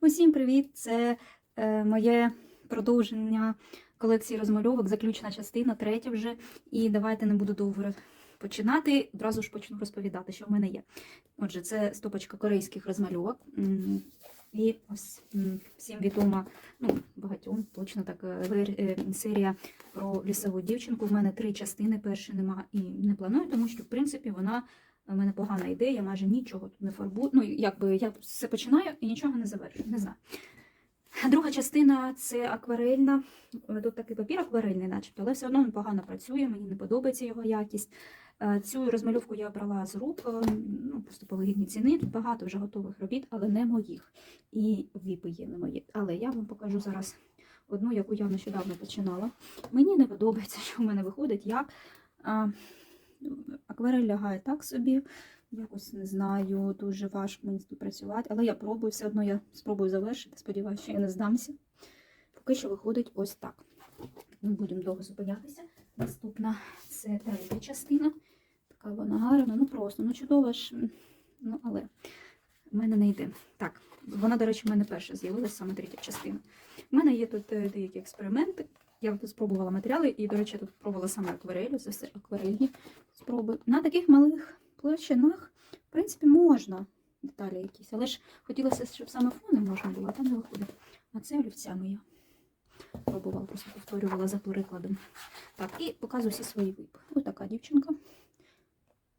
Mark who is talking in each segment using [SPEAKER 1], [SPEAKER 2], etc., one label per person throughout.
[SPEAKER 1] Усім привіт! Це е, моє продовження колекції розмальовок, заключна частина, третя вже. І давайте не буду довго починати. Одразу ж почну розповідати, що в мене є. Отже, це стопочка корейських розмальовок. І ось всім відома, ну, багатьом точно так, е, е, серія про лісову дівчинку. В мене три частини, першої нема і не планую, тому що, в принципі, вона у мене погана ідея, майже нічого тут не фарбую. Ну, якби я все починаю і нічого не завершую. Не знаю. Друга частина це акварельна. Е, Тут такий папір акварельний, начебто, але все одно він погано працює, мені не подобається його якість. Е, Цю розмальовку я брала з рук, е, ну, просто по вигідній ціні. Тут багато вже готових робіт, але не моїх. І віпи є не мої. Але я вам покажу зараз одну, яку я нещодавно починала. Мені не подобається, що в мене виходить, як а, акварель лягає так собі. Якось не знаю, дуже важко мені тут працювати, але я пробую, все одно я спробую завершити. Сподіваюся, що я не здамся. Поки що виходить ось так. Не будемо довго зупинятися. Наступна це третя частина. Така вона гарна, ну просто, ну чудова ж. Ну, але в мене не йде. Так, вона, до речі, в мене перша з'явилася, саме третя частина. У мене є тут е, деякі експерименти. Я тут спробувала матеріали, і, до речі, тут пробувала саме акварелю, це все акварельні спроби. На таких малих площинах, в принципі, можна деталі якісь, але ж хотілося, щоб саме фони можна було, а там не виходить. А це олівцями я пробувала, просто повторювала за прикладом. Так, і показую всі свої випи. Ось така дівчинка.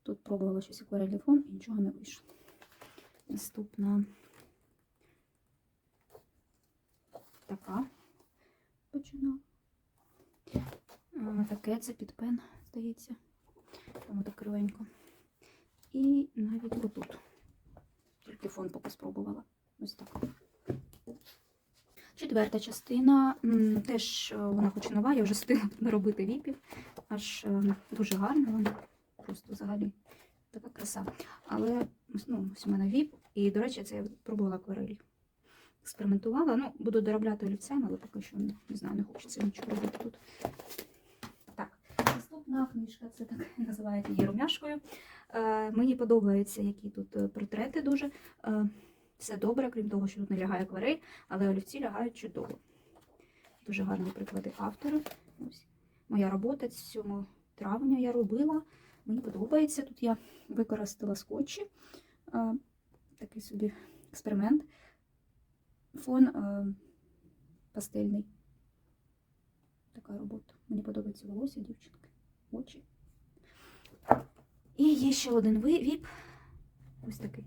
[SPEAKER 1] Тут пробувала щось акварельний фон і нічого не вийшло. Наступна така починала. Таке це під пен, здається. Тому так кривенько. І навіть отут. Тільки фон поки спробувала. Ось так. Четверта частина. Теж е, вона хоч нова, я вже встигла наробити віпів. Аж е, дуже гарна вона. Просто взагалі така краса. Але ну, ось у мене віп. І, до речі, це я пробувала акварель. Експериментувала. Ну, буду доробляти олівцями, але поки що не знаю, не хочеться нічого робити тут. Так, наступна книжка, це так називають її румяшкою. Е, мені подобається, які тут е, портрети дуже. Е, все добре, крім того, що тут не лягає акварель, але олівці лягають чудово. Дуже гарні приклади автора. Ось. Моя робота 7 травня я робила. Мені подобається. Тут я використала скотчі. Е, такий собі експеримент. Фон е, пастельний. Така робота. Мені подобається волосся дівчинки, очі. І є ще один ви- віп. Ось такий.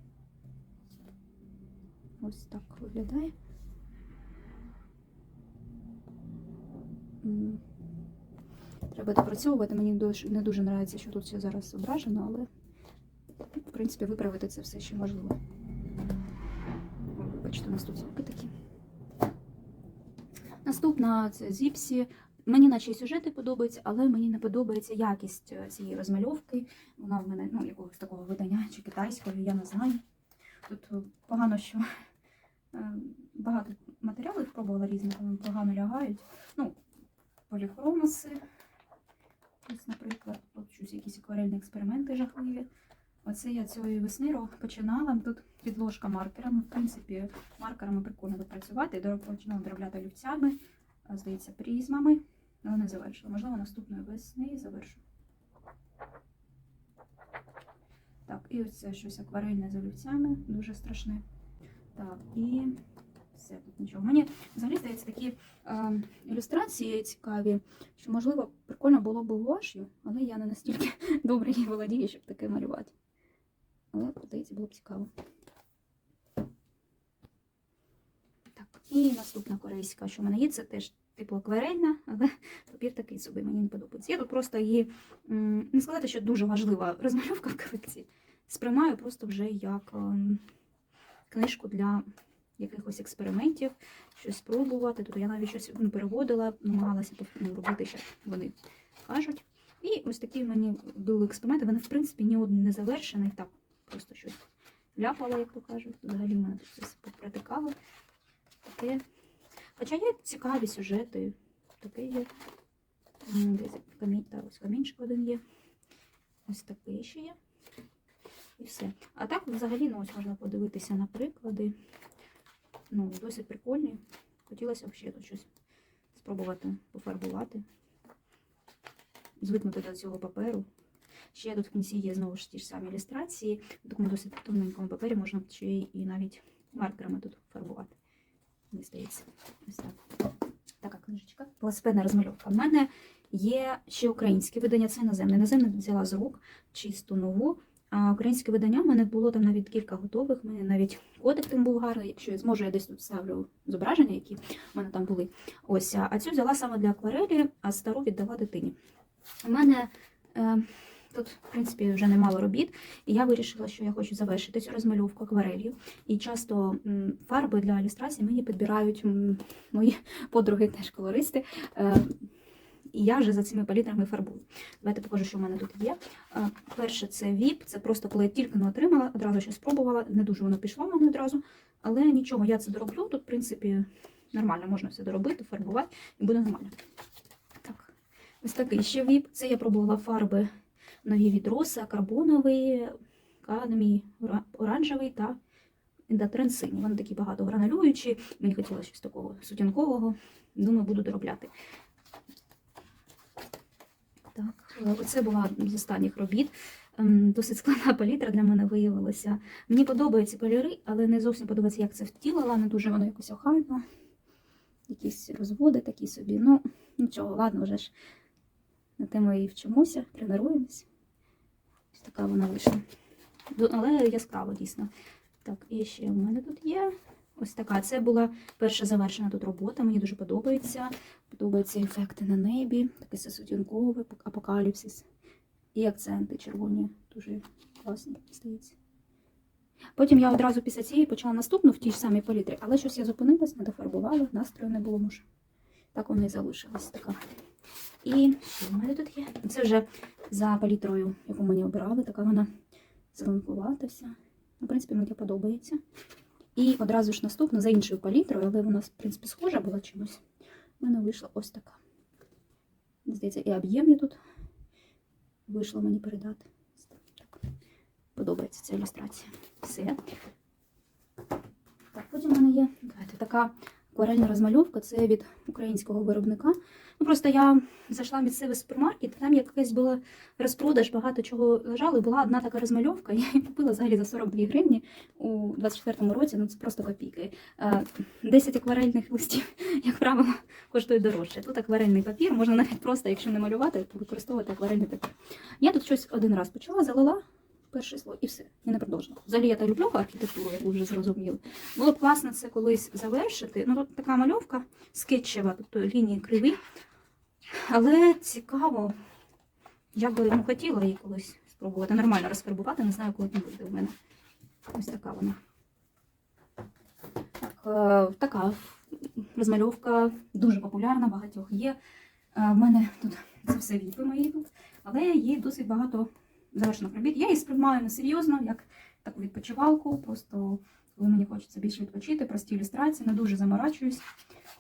[SPEAKER 1] Ось так виглядає. Треба допрацьовувати. Мені не дуже подобається, що тут все зараз зображено, але в принципі виправити це все ще можливо. Бачите, у нас тут звуки такі. Наступна це Зіпсі. Мені наче сюжети подобаються, але мені не подобається якість е, цієї розмальовки. Вона в мене ну, якогось такого видання чи китайського, я не знаю. Тут е, погано, що е, багато матеріалів пробувала різних, вони погано лягають. Ну, поліхромоси. Ось, наприклад, от щось якісь акварельні експерименти жахливі. Оце я цієї весни починала. Тут підложка маркерами. В принципі, маркерами прикольно допрацювати. Дор- Починала доробляти олівцями, а, здається, призмами. Але не завершила. Можливо, наступної весни завершу. Так, і ось це щось акварельне з олівцями, дуже страшне. Так, і все тут нічого. Мені взагалі здається такі е, ілюстрації цікаві, що, можливо, прикольно було б гуаш'ю, але я не настільки добре її володію, щоб таке малювати. Але, здається, було б цікаво. Так, і наступна корейська, що в мене є, це теж типу акварельна, але папір такий собі мені не подобається. Я тут просто її, не сказати, що дуже важлива розмальовка в колекції. Сприймаю просто вже як ем, книжку для якихось експериментів, щось спробувати. Тобто я навіть щось ну, переводила, намагалася ну, робити, що вони кажуть. І ось такі мені були експерименти. Вони, в принципі, ні один не завершений. Так, просто щось ляпала, як то кажуть. Взагалі в мене тут все попритикало. Таке. Хоча є цікаві сюжети. Таке є. Камінь, та ось камінчик один є. Ось такий ще є. І все. А так, взагалі, ну ось можна подивитися на приклади. ну, досить прикольні. Хотілося б ще тут щось спробувати пофарбувати, звикнути до цього паперу. Ще тут в кінці є знову ж ті ж самі ілюстрації. В такому досить тоненькому папері можна ще і навіть маркерами тут фарбувати. Мені здається. Ось так. Така книжечка. Велосипедна розмальовка. У мене є ще українське видання, це іноземне. Іноземне взяла з рук чисту нову. А українське видання в мене було там навіть кілька готових. У мене навіть кодик там був гарний. Якщо я зможу, я десь тут ставлю зображення, які в мене там були. Ось, а цю взяла саме для акварелі, а стару віддала дитині. У мене е, тут, в принципі, вже немало робіт, і я вирішила, що я хочу завершити цю розмальовку акварелью. І часто фарби для ілюстрації мені підбирають мої подруги, теж колористи. Е, і я вже за цими палітрами фарбую. Давайте покажу, що в мене тут є. Е, Перше, це ВІП. Це просто коли я тільки не отримала, одразу ще спробувала. Не дуже воно пішло в мене одразу. Але нічого, я це дороблю. Тут, в принципі, нормально можна все доробити, фарбувати і буде нормально. Так, ось такий ще ВІП. Це я пробувала фарби нові від Роса, карбоновий, кадмій, оранжевий та індотрен синій. Вони такі багато гранулюючі. Мені хотілося щось такого сутінкового. Думаю, буду доробляти. Так, е, це була з останніх робіт. Ем, Досить складна палітра для мене виявилася. Мені подобаються кольори, але не зовсім подобається, як це втілила. Не дуже воно якось охайно. Якісь розводи такі собі. Ну, нічого, ладно, вже ж на тему і вчимося, тренуємось. Ось така вона вийшла. Але яскраво, дійсно. Так, і ще в мене тут є. Ось така. Це була перша завершена тут робота. Мені дуже подобається. Подобаються ефекти на небі, такий сутінковий апокаліпсис. І акценти червоні. Дуже класні, здається. Потім я одразу після цієї почала наступну в тій ж самій палітрі, але щось я зупинилась, не дофарбувала, настрою не було може. Так воно і залишилось така. І що в мене тут є? Це вже за палітрою, яку мені обирали, така вона зеленкувата вся. Ну, В принципі, мені подобається. І одразу ж наступна за іншою палітрою, але вона, в принципі, схожа була чимось. У мене вийшла ось така. Здається, і об'єм тут вийшло мені передати. Так. Подобається ця ілюстрація. Все. Так, потім в мене є давайте, така акварельна розмальовка. Це від українського виробника. Ну, просто я зайшла в місцевий супермаркет, там якась була розпродаж, багато чого лежало. Була одна така розмальовка. Я її купила взагалі за 42 гривні у 24-му році. Ну це просто копійки. Е, 10 акварельних листів, як правило, коштує дорожче. Тут акварельний папір, можна навіть просто, якщо не малювати, то використовувати акварельний папір. Я тут щось один раз почала, залила перший слой і все. Я не продовжила. Взагалі я так люблю архітектуру, як ви вже зрозуміли. Було б класно це колись завершити. Ну тут така мальовка скетчева, тобто лінії криві. Але цікаво, я би ну, хотіла її колись спробувати нормально розфарбувати, не знаю, коли це буде у мене. Ось така вона. Так, е, така розмальовка дуже популярна, багатьох є. Е, В мене тут це все віпи мої тут, але є досить багато завершених робіт. Я її сприймаю несерйозно, як таку відпочивалку. Просто коли мені хочеться більше відпочити, прості ілюстрації, не дуже заморачуюсь.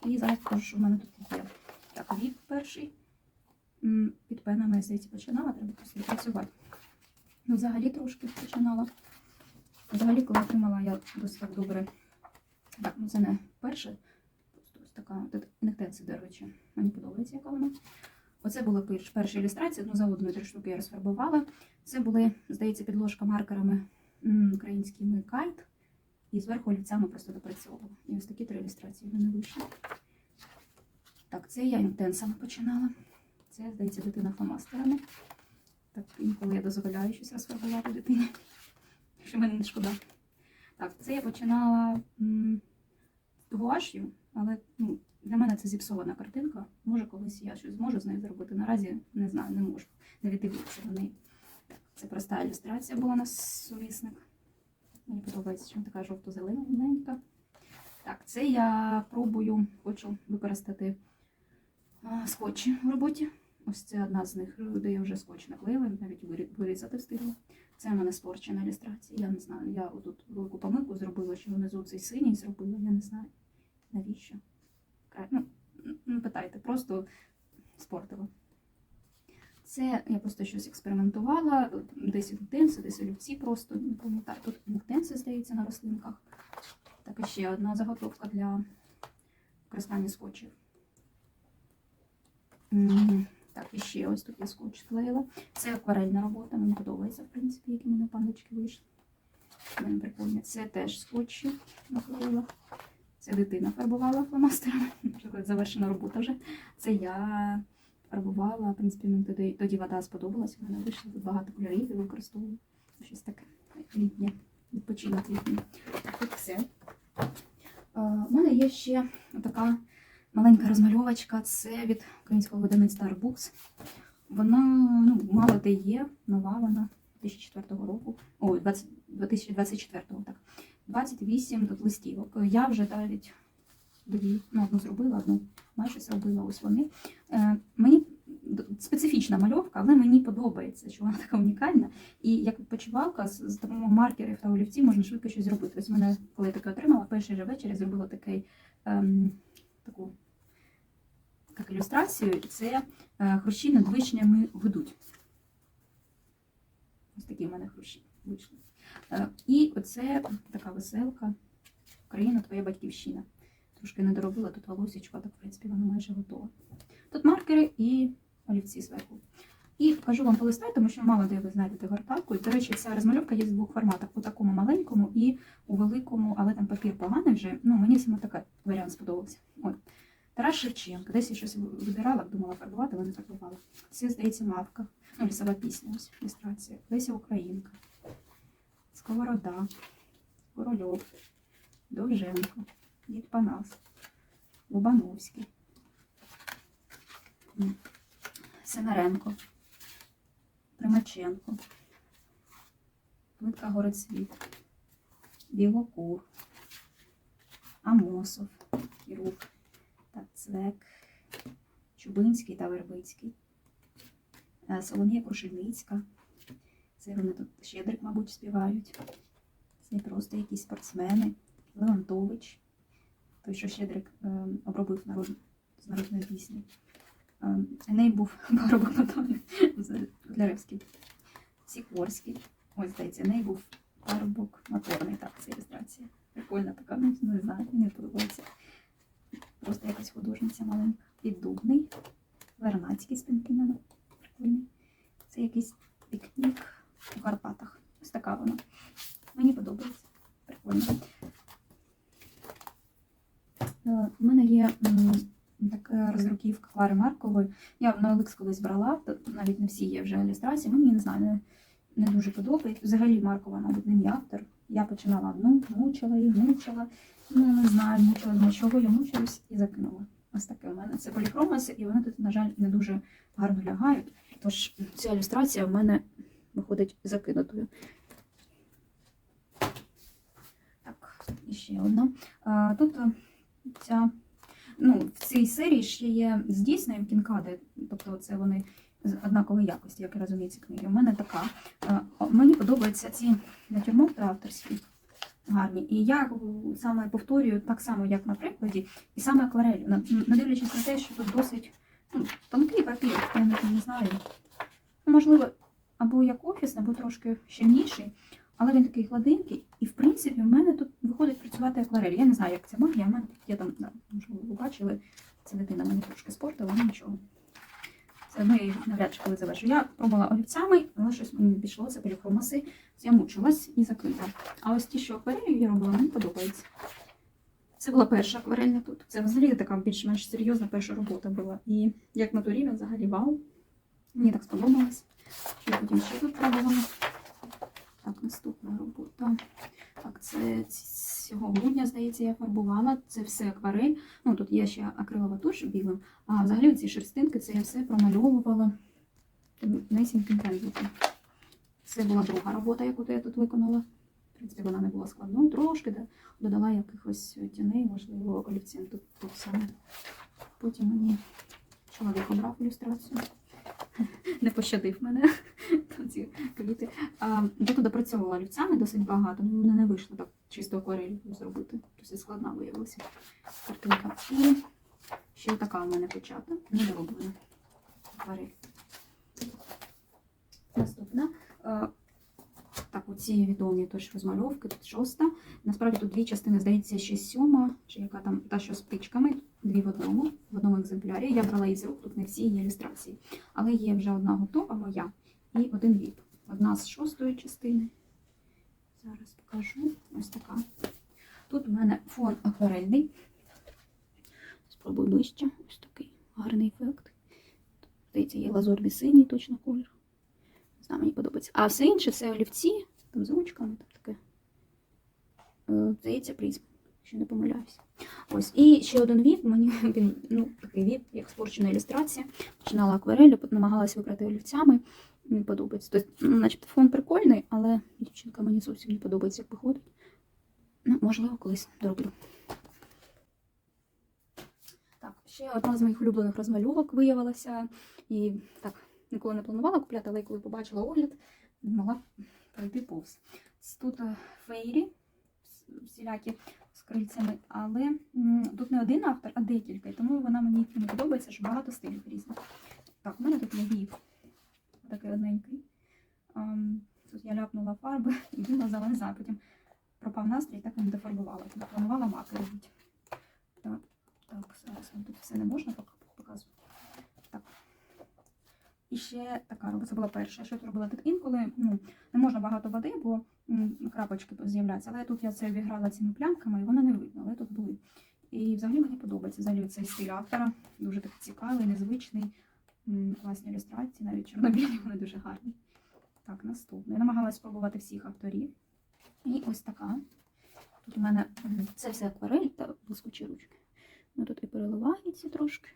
[SPEAKER 1] І зараз покажу, що в мене тут є. Так, віп перший. Під пенами, я здається, починала, треба просто працювати. Ну, взагалі трошки починала. Взагалі, коли отримала, я досить так добре. Так, ну це не перше. Просто ось така тут інектенція, до речі. Мені подобається, яка вона. Оце була перш- перша ілюстрація, одну за одною три штуки я розфарбувала. Це були, здається, підложка маркерами українськими кайт. І зверху олівцями просто допрацьовувала. І ось такі три ілюстрації в мене вийшли. Так, це я інтенсами починала. Це, здається, дитина фломастерами. Так, інколи я дозволяю щось розфарбувати дитині. Якщо мене не шкода. Так, це я починала гуаш'ю, але ну, для мене це зіпсована картинка. Може, колись я щось зможу з нею зробити. Наразі не знаю, не можу. Не віддивитися до неї. Це проста ілюстрація була у нас сумісник. Мені подобається, що така жовто-зелена маленька. Так, це я пробую, хочу використати скотчі в роботі. Ось це одна з них, де я вже скотч наклеїла, навіть вирі- вирізати встигла. Це в мене спорчена ілюстрація. Я не знаю. Я отут велику помилку зробила, що внизу цей синій зробила. Я не знаю навіщо. Питайте, просто спортила. Це я просто щось експериментувала. Десь інтенси, десь олівці просто не пам'ятаю. Тут інтенси, здається, на рослинках. Так, і ще одна заготовка для використання скотчів. Так, і ще ось тут я скотч склеїла. Це акварельна робота, мені подобається, в принципі, які мене пандочки вийшли. Вони прикольні. Це теж скотчі наклеїла. Це дитина фарбувала фломастерами. Наприклад, завершена робота вже. Це я фарбувала. В принципі, мені тоді, тоді вода сподобалась. Вийшло тут багато кольорів і використовую щось таке літнє, відпочинок літній. Тут все. Е, У мене є ще така маленька розмальовочка. Це від українського видавництва Arbooks. Вона ну, мало де є, нова вона 2004 року. Ой, 20, 2024 так. 28 тут листівок. Я вже навіть дві, ну, одну зробила, одну майже зробила. Ось вони. Е, мені специфічна мальовка, але мені подобається, що вона така унікальна. І як відпочивалка з, допомогою маркерів та олівців можна швидко щось зробити. Ось мене, коли я таке отримала, перший же вечір я зробила такий, ем, таку як ілюстрацію. Це е, хрущі над вишнями гудуть. Ось такі в мене хрущі вийшли. Е, І оце така веселка. Україна, твоя батьківщина. Трошки не доробила тут волосечко, так, в принципі, воно майже готове. Тут маркери і олівці зверху. І покажу вам полистай, тому що мало де ви знайдете горталку. І, до речі, ця розмальовка є в двох форматах: у такому маленькому і у великому, але там папір поганий вже. Ну, мені саме такий варіант сподобався. От. Тарас Шевченко. Десь я щось вибирала, думала фарбувати, але не фарбувала. Це, здається, мавка. Ну, лісова пісня, ось ілюстрація. Леся Українка. Сковорода, Корольов, Довженко, Дід Панас, Лобановський, М, Синаренко, Примаченко, Плитка Горецвіт, Білокур, Амосов, Кірук, Тацвек, Чубинський та Вербицький, е, Соломія Крушельницька. Це вони тут Щедрик, мабуть, співають. Це просто якісь спортсмени. Леонтович, той, що Щедрик е, обробив народ, з народної пісні. Е, Еней був парубок Матони для Ревський. Сікорський. Ось, здається, Еней був парубок моторний. Так, це ілюстрація. Прикольна така, ну, не знаю, мені подобається. Просто якась художниця маленька. Піддубний. Вернацький пінкінами. Прикольний. Це якийсь пікнік у Карпатах. Ось така вона. Мені подобається. Прикольно. Е, У мене є м, така роздруківка Клари Маркової. Я на Оликс колись брала, навіть не всі є вже ілюстрації. Мені не знаю, не, не дуже подобається. Взагалі Маркова, мабуть, не мій автор. Я починала одну, мучила її, мучила. Ну, не знаю, мучила, думаю, чого я мучилась і закинула. Ось таке у мене. Це полікромаси, і вони тут, на жаль, не дуже гарно лягають. Тож ця ілюстрація в мене виходить закинутою. Так, і ще одна. Тут ця, ну, в цій серії ще є з Дійснею кінкади, тобто це вони з однакової якості, як я розумію, ці книги. У мене така. Е, Мені подобаються ці натюрморти авторські. Гарні. І я саме повторюю так само, як на прикладі, і саме акварелью. Не дивлячись на те, що тут досить ну, тонкий папір, я не, не знаю. Ну, можливо, або як офіс, або трошки щільніший, але він такий гладенький. І в принципі в мене тут виходить працювати акварель. Я не знаю, як це магія, в мене тут є там, да, можливо, ви бачили, ця дитина мені трошки спортила, але нічого. Це я її навряд чи коли завершу. Я пробувала олівцями, але щось мені пішло, це поліхромаси. Я мучилась і закрила. А ось ті, що акварелью я робила, мені подобається. Це була перша акварельна тут. Це взагалі така більш-менш серйозна перша робота була. І як на турі, він взагалі вау. Мені так сподобалось. Що потім ще тут пробувала. Так, наступна робота. Так, це цього грудня, здається, я фарбувала. Це все акварель. Ну, тут є ще акрилова туш білим. А взагалі ці шерстинки це я все промальовувала несіньким пензликом. Це була друга робота, яку я тут виконала. В принципі, вона не була складною. Трошки да, додала якихось тіней, можливо, олівцем тут, тут саме. Потім мені чоловік обрав ілюстрацію. Не пощадив мене квіти. Я тут допрацьовувала олівцями досить багато, ну мене не вийшло так чисто акварель зробити. Досить складна виявилася картинка. І ще така у мене печата, недороблена акварель. Наступна. Так, оці відомі тож розмальовки, тут шоста. Насправді тут дві частини, здається, ще сьома, чи яка там та, що з птичками, дві в одному, в одному екземплярі. Я брала із рук, тут не всі є ілюстрації. Але є вже одна готова моя і один віп. Одна з шостої частини. Зараз покажу. Ось така. Тут у мене фон акварельний. Спробую ближче. Ось такий гарний ефект. Здається, є лазурний синій точно колір. Не знаю, мені подобається. А все інше це олівці, там з ручками, там таке. Е, Здається, призм, якщо не помиляюся. Ось. І ще один віп, мені він ну, такий віп, як спорчена ілюстрація. Починала акварелю, намагалася вибрати олівцями. Мені подобається. Тобто, ну, начебто фон прикольний, але дівчинка мені зовсім не подобається, як виходить. Ну, можливо, колись дороблю. Так, ще одна з моїх улюблених розмальовок виявилася. І так, ніколи не планувала купляти, але коли побачила огляд, могла пройти повз. Тут е, фейрі всілякі з крильцями, але тут не один автор, а декілька. І тому вона мені не подобається, що багато стилів різних. Так, у мене тут є вів. Такий одненький. Тут я ляпнула фарби і біла залеза, потім пропав настрій, так і не дофарбувала. Тому Планувала маки робити. Так, так, зараз тут все не можна показувати. І ще така робиться була перша. Що я тут робила? Тут інколи ну, не можна багато води, бо крапочки з'являються. Але тут я це обіграла цими плямками, і воно не видно, але тут були. І взагалі мені подобається взагалі цей стиль автора. Дуже такий цікавий, незвичний. Класні ілюстрації, навіть чорнобілі, вони дуже гарні. Так, наступне. Я намагалась спробувати всіх авторів. І ось така. Тут у мене це все акварель та блискучі ручки. Ну, тут і переливається трошки.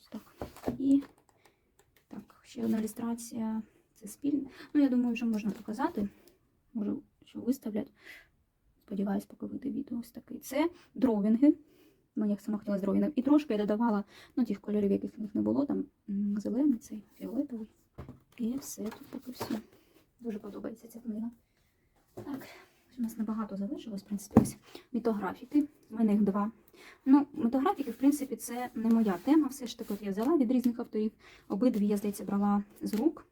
[SPEAKER 1] Ось так. І так, ще одна ілюстрація. Це спільна. Ну, я думаю, вже можна показати. Можу, що виставлять. Сподіваюсь, поки вийде відео ось такий. Це дровінги. Мені сама хотіла дровінгів. І трошки я додавала ну, тих кольорів, яких в них не було. Там зелений, цей фіолетовий. І все тут поки все. Дуже подобається ця книга. Так, у нас небагато залишилось, в принципі, ось мітографіки. У мене їх два. Ну, метаграфіки, в принципі, це не моя тема. Все ж таки, от я взяла від різних авторів. Обидві, я, здається, брала з рук.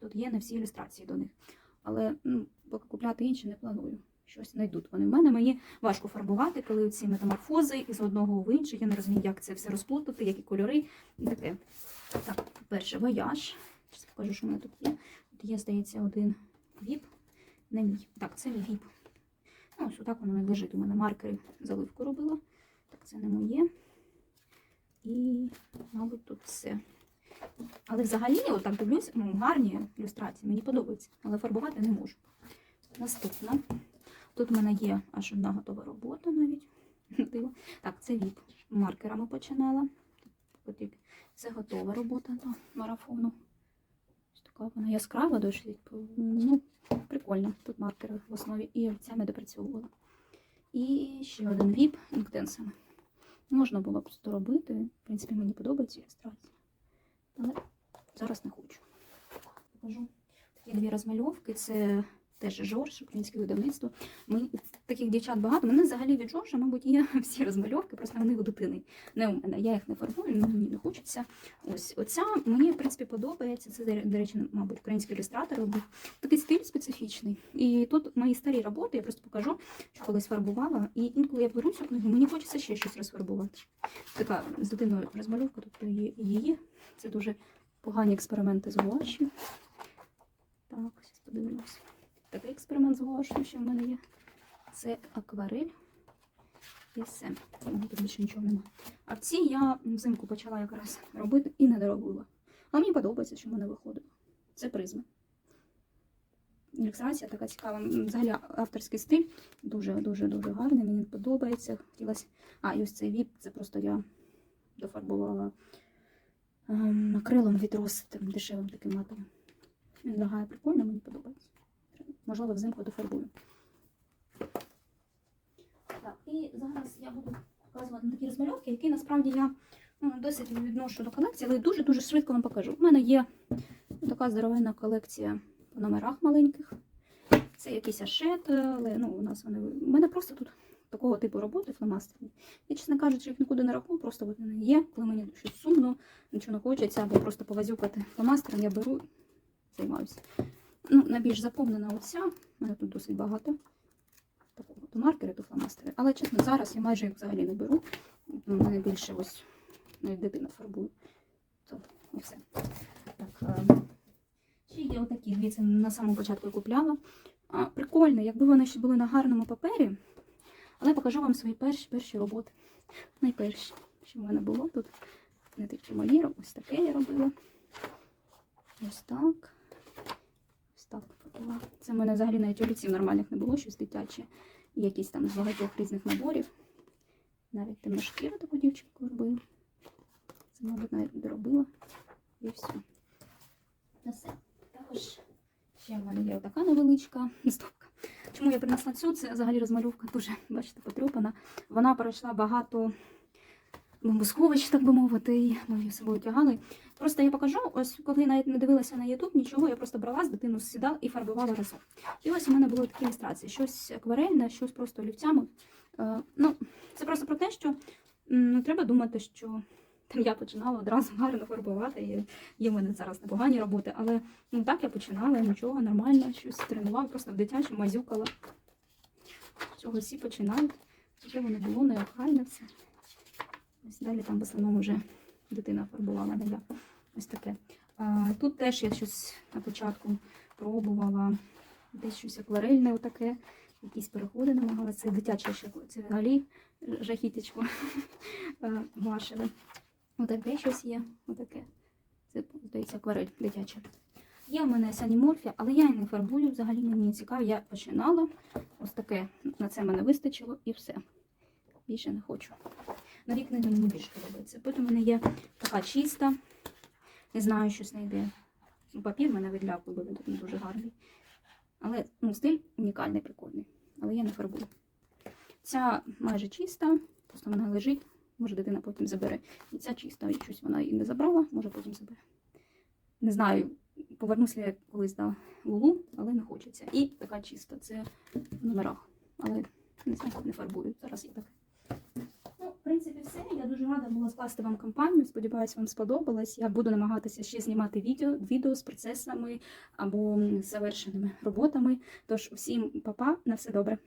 [SPEAKER 1] Тут є не всі ілюстрації до них. Але ну, поки купляти інші не планую. Щось знайдуть вони в мене. Мені важко фарбувати, коли ці метаморфози із одного в інший. Я не розумію, як це все розплутати, які кольори і таке. Так, перше, вояж. Зараз покажу, що в мене тут є. Тут є, здається, один віп. Не мій. Так, це мій віп. Ну, ось отак воно не лежить. У мене маркери заливку робила. Так, це не моє. І, мабуть, тут все. Але взагалі, отак дивлюсь, ну, гарні ілюстрації, мені подобається, але фарбувати не можу. Наступна. Тут в мене є аж одна готова робота навіть. Так, це віп. Маркерами починала. Це готова робота до марафону. Ось така вона яскрава досить. Ну, прикольно. Тут маркери в основі і олівцями допрацьовувала. І ще один віп інктенсами. Можна було б це робити. В принципі, мені подобається ілюстрація. Але зараз не хочу. Покажу. Такі дві розмальовки. Це теж Жорж, українське видавництво. Ми, таких дівчат багато. Мене взагалі від Жоржа, мабуть, є всі розмальовки, просто вони у дитини. Не у мене. Я їх не фарбую, ну, мені не хочеться. Ось оця мені, в принципі, подобається. Це, до- речі, мабуть, український ілюстратор робив. Такий стиль специфічний. І тут мої старі роботи, я просто покажу, що колись фарбувала. І інколи я беру цю книгу, мені хочеться ще щось розфарбувати. Така з дитиною розмальовка, є її. Це дуже погані експерименти з гуашю. Так, зараз подивимось. Такий експеримент з гуашю ще в мене є. Це акварель. І все. Тут більше нічого немає. А ці я взимку почала якраз робити і не доробила. Але мені подобається, що в мене виходить. Це призми. Ілюстрація така цікава. Взагалі авторський стиль дуже-дуже дуже гарний. Мені подобається. Хотілося. А, і ось цей віп, це просто я дофарбувала акрилом від дешевим таким матовим. Він лягає прикольно, мені подобається. Можливо, взимку дофарбую. Так, і зараз я буду показувати такі розмальовки, які насправді я ну, досить відношу до колекції, але дуже-дуже швидко вам покажу. У мене є така здоровенна колекція по номерах маленьких. Це якийсь ашет, але ну, у нас вони. У мене просто тут такого типу роботи фломастерні. Я, чесно кажучи, їх нікуди не рахую, просто вони є. Коли мені щось сумно, нічого не хочеться, або просто повазюкати фломастером, я беру займаюся. Ну, найбільш заповнена оця. У мене тут досить багато. Такого то маркери, то фломастери. Але чесно, зараз я майже їх взагалі не беру. У мене більше ось навіть дитина фарбує. То і все. Так, ще є отакі, дивіться, на самому початку купляла. А, прикольно, якби вони ще були на гарному папері. Але покажу вам свої перші перші роботи. Найперші, що в мене було тут. Не тільки мої, ось таке я робила. Ось так. Ось так робила. Це в мене взагалі навіть олівців нормальних не було, щось дитяче. Якісь там з багатьох різних наборів. Навіть темношкіру таку дівчинку робила. Це, мабуть, навіть доробила. І все. Та все. Також ще в мене є отака невеличка. Чому я принесла цю? Це взагалі розмальовка дуже, бачите, потрьопана. Вона пройшла багато бомбосховищ, так би мовити, і ми її собою тягали. Просто я покажу, ось коли навіть не дивилася на YouTube, нічого, я просто брала з дитину сідала і фарбувала разом. І ось у мене були такі ілюстрації: щось акварельне, щось просто олівцями. Е, ну, це просто про те, що ну, треба думати, що там я починала одразу гарно фарбувати. І є в мене зараз непогані роботи, але ну так я починала, нічого, нормально, щось тренувала, просто в дитячому мазюкала. З всі починають. Нічого не було, не охайне все. Ось далі там в основному вже дитина фарбувала, не. Ось таке. А, тут теж я щось на початку пробувала. Десь щось акварельне, отаке, якісь переходи намагалася. Дитяче ще це взагалі жахітечко гуашеве. Отаке щось є. Отаке. Це, здається, акварель дитяча. Є в мене саніморфія, але я її не фарбую, взагалі мені не цікаво. Я починала. Ось таке. На це мене вистачило і все. Більше не хочу. На рік не мені більше подобається. Потім в мене є така чиста. Не знаю, що з неї йде. Ну, Папір мене відлякує, бо він дуже гарний. Але ну, стиль унікальний, прикольний. Але я не фарбую. Ця майже чиста, просто вона лежить. Може, дитина потім забере. І ця чиста, і щось вона і не забрала, може потім забере. Не знаю, повернуся я колись до Лулу, але не хочеться. І така чиста, це в номерах. Але не знаю, не фарбую. Зараз є таке. Ну, в принципі, все. Я дуже рада була скласти вам компанію. Сподіваюсь, вам сподобалось. Я буду намагатися ще знімати відео, відео з процесами або завершеними роботами. Тож, всім па-па, на все добре.